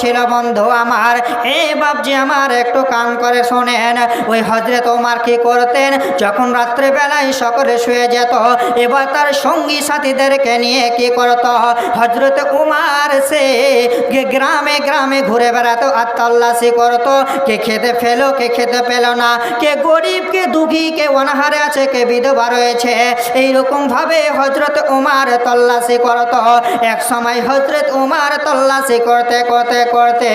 ছিল বন্ধু আমার, এ বাবজি আমার, একটু কান করে শোনেন, ওই হজরত ওমার কি করতেন? যখন রাত্রেবেলায় সকলে শুয়ে যেত, এবার তার সঙ্গী সাথীদেরকে নিয়ে কি করত? হজরত উমার সে গ্রামে গ্রামে ঘুরে বেড়াতো আর তল্লাশি করতো। কে খেতে ফেলো, কে খেতে পেল না, কে গরিব, কে দুঃখী, কে অনাহারে আছে, কে বিধবা রয়েছে। এইরকম ভাবে হজরত উমার তল্লাশি করতো। এক সময় হজরত উমার তল্লাশি করতে করতে করতে।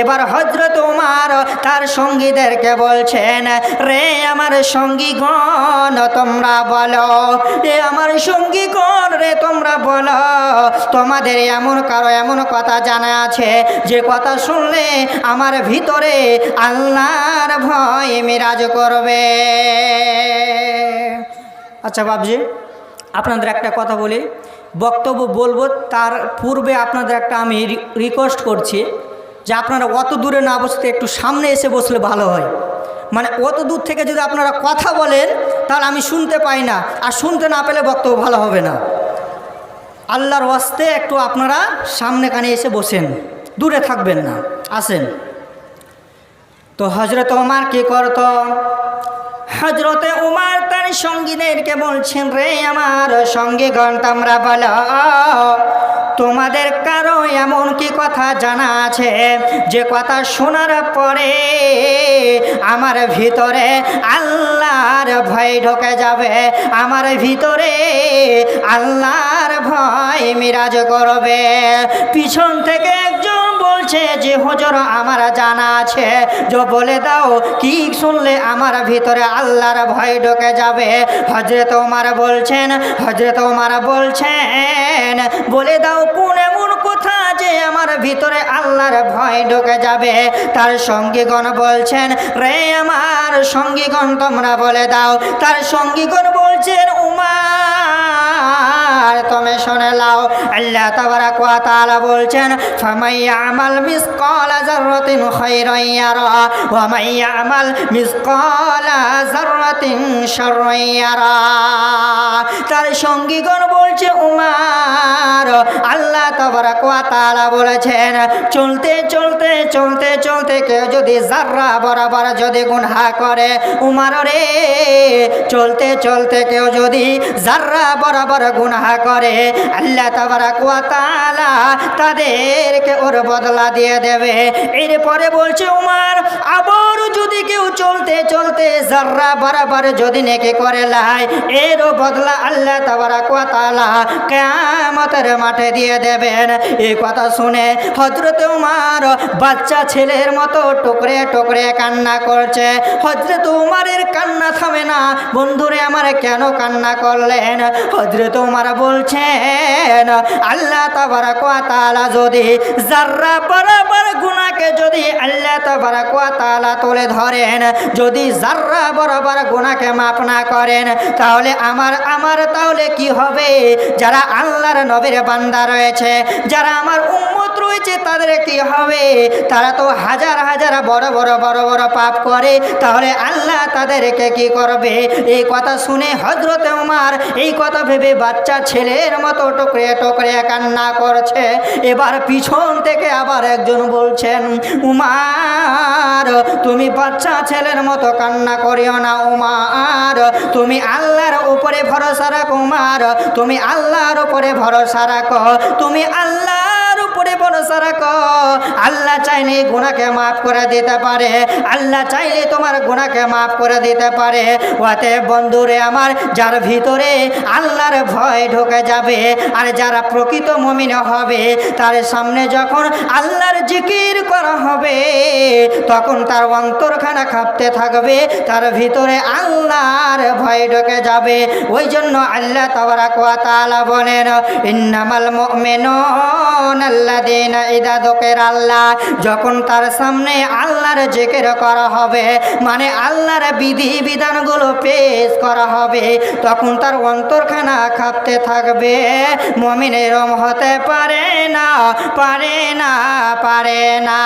এবার হজরত উমার তার সঙ্গীদেরকে বলছেন, রে আমার সঙ্গীগণ, তোমরা বলো। এ আমার সঙ্গীগণ, রে তোমরা বলো। তোমাদের এমন কারও এমন কথা জানা আছে, যে কথা শুনলে আমার ভিতরে আল্লাহর ভয় মিরাজ করবে। আচ্ছা বাবজি আপনাদের একটা কথা বলি, বক্তব্য বলব, তার পূর্বে আপনাদের একটা আমি রিকোয়েস্ট করছি যে আপনারা অত দূরে না বসতে, একটু সামনে এসে বসলে ভালো হয়। মানে অত দূর থেকে যদি আপনারা কথা বলেন, তাহলে আমি শুনতে পাই না, আর শুনতে না পেলে বক্তব্য ভালো হবে না। আল্লাহর ওয়াস্তে একটু আপনারা সামনে কানে এসে বসেন, দূরে থাকবেন না, আসেন। তো হজরত ওমার কি করত? হজরতে উমার তার সঙ্গীদেরকে বলছেন, রে আমার সঙ্গে গণ তোমরা বলো। তোমাদের কারও এমন কি কথা জানা আছে? যে কথা শোনার পরে আমার ভিতরে আল্লাহর ভয় ঢোকে যাবে। আমার ভিতরে আল্লাহর ভয় মিরাজ করবে। পিছন থেকে বলছে যে, হজর, আমার জানা আছে। যে বলে দাও, কি শুনলে আমার ভিতরে আল্লাহর ভয় ঢোকে যাবে? হজরত ওমার বলছেন হজরত ওমার বলছেন, বলে দাও, কোন এমন কথা যে আমার ভিতরে আল্লাহর ভয় ঢোকে যাবে? তার সঙ্গীগণ বলছেন, রে আমার সঙ্গীগণ, তোমরা বলে দাও। তার সঙ্গীগণ বলছেন আল্লাহ তাবারাক ওয়া তাআলা বলছেন ফামাইয়া আমাল মিসকালা যাররাতিন খায়রান ইয়ারা, ওয়া মাইয়া আমাল মিসকালা যাররাতিন শাররান ইয়ারা। তার সঙ্গীগণ বলছে উমার আল্লাহ তাআলা বলেছেন, চলতে চলতে চলতে চলতে কেউ যদি জাররা বরাবর যদি গুনহা করে, উমার রে, চলতে চলতে কেউ যদি জাররা বরাবর গুনহা করে, আল্লাহ তাআলা তাদেরকে ওর বদলা দিয়ে দেবে। এরপরে বলছে উমার, আবার যদি কেউ চলতে চলতে জাররা বরাবর যদি নেকে করে লাই এরও বদলা আল্লাহ তাআলা কিয়ামতের মাঠে দিয়ে দেবেন। এই কথা শুনে হজরত উমার বাচ্চা ছেলের মতো টুকরে টুকরে কান্না করছে। হজরত উমারের কান্না থামে না। বন্ধুরে, আমার কেন কান্না করলেন? হজরত উমার বলছেন, আল্লাহ তাবারাক তাআলা যদি জাররা বরাবর গুনাহকে যদি আল্লাহ তাআলা তুলে ধরেন, যদি জাররা বরাবর গুনাহকে মাফ না করেন, তাহলে আমার আমার তাহলে কি হবে? যারা আল্লাহর নবীর বান্দা রয়েছে, যারা আমার উম্মত রয়েছে, তাদের কি হবে? তারা তো হাজার হাজার বড় বড় বড় বড় পাপ করে, তাহলে আল্লাহ তাদেরকে কি করবে? এই কথা শুনে হজরত উমার এই কথা ভেবে বাচ্চা ছেলের মতো টুকরে টুকরে কান্না করছে। এবার পিছন থেকে আবার একজন বলছেন উমার, তুমি বাচ্চা ছেলের মতো কান্না করিও না উমার। তুমি আল্লাহর উপরে ভরসা রাখ উমার। তুমি আল্লাহর উপরে ভরসা রাখ। তুমি আল্লাহর উপরে আল্লাহ চাইলে গুনাকে মাফ করে দিতে পারে। আল্লাহ চাইলে তোমার গুনাকে মাফ করে দিতে পারে। ওতে বন্ধুরে আমার, যার ভিতরে আল্লাহর ভয় ঢুকে যাবে আর যারা প্রকৃত মমিন হবে, তার সামনে যখন আল্লাহর জিকির করা হবে, তখন তার অন্তরখানা কাঁপতে থাকবে, তার ভিতরে আল্লাহর ভয় ঢুকে যাবে। ওই জন্য আল্লাহ তাবারাক ওয়া তাআলা বলেন, ইন্নামাল মুমিনুন আল্লাহ। যখন তার সামনে আল্লাহর জেকের করা হবে মানে আল্লাহর বিধি বিধানগুলো পেশ করা হবে, তখন তার অন্তরখানা খাপতে থাকবে। মমিন এরম হতে পারে না পারে না পারে না।